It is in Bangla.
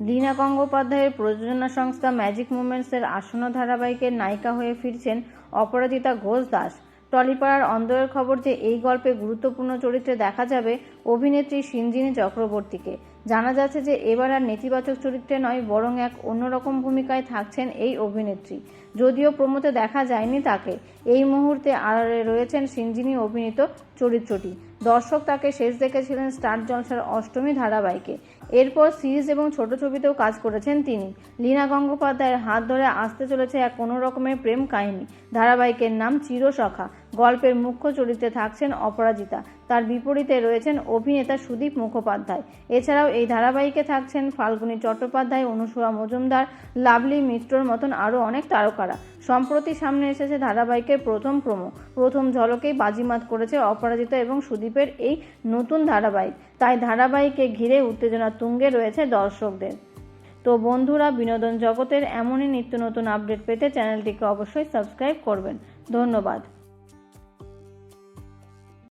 লীনা গঙ্গোপাধ্যায়ের প্রযোজনা সংস্থা ম্যাজিক মুমেন্টসের আসন্ন ধারাবাহিকের নায়িকা হয়ে ফিরছেন অপরাজিতা ঘোষ দাস। টলিপাড়ার অন্দরের খবর যে এই গল্পে গুরুত্বপূর্ণ চরিত্রে দেখা যাবে অভিনেত্রী সিঞ্জিনী চক্রবর্তীকে। জানা যাচ্ছে যে এবার আর নেতিবাচক চরিত্রে নয়, বরং এক অন্যরকম ভূমিকায় থাকছেন এই অভিনেত্রী। যদিও প্রমোতে দেখা যায়নি তাকে, এই মুহূর্তে আড়ালে রয়েছেন সিঞ্জিনী অভিনীত চরিত্রটি। দর্শক তাকে শেষ দেখেছিলেন স্টার জলসার অষ্টমী ধারাবাহিকে। এরপর সিরিজ এবং ছোট ছবিতেও কাজ করেছেন তিনি। লীনা গঙ্গোপাধ্যায়ের হাত ধরে আসতে চলেছে এক কোনো রকমের প্রেম কাহিনী। ধারাবাহিকের নাম চিরসখা গল্পের মুখ্য চরিত্রে থাকছেন অপরাজিতা। তার বিপরীতে রয়েছেন অভিনেতা সুদীপ মুখোপাধ্যায়। এছাড়াও এই ধারাবাহিকে থাকছেন ফাল্গুনী চট্টোপাধ্যায়, অনুসূয়া মজুমদার, লাভলি মিত্রর মতন আরও অনেক তারকারা। সম্প্রতি সামনে এসেছে ধারাবাহিকের প্রথম প্রোমো। প্রথম ঝলকেই বাজিমাত করেছে অপরাজিতা এবং সুদীপের এই নতুন ধারাবাহিক। তাই ধারাবাহিকে ঘিরে উত্তেজনা তুঙ্গে রয়েছে দর্শকদের। তো বন্ধুরা, বিনোদন জগতের এমনই নিত্য নতুন আপডেট পেতে চ্যানেলটিকে অবশ্যই সাবস্ক্রাইব করবেন। ধন্যবাদ।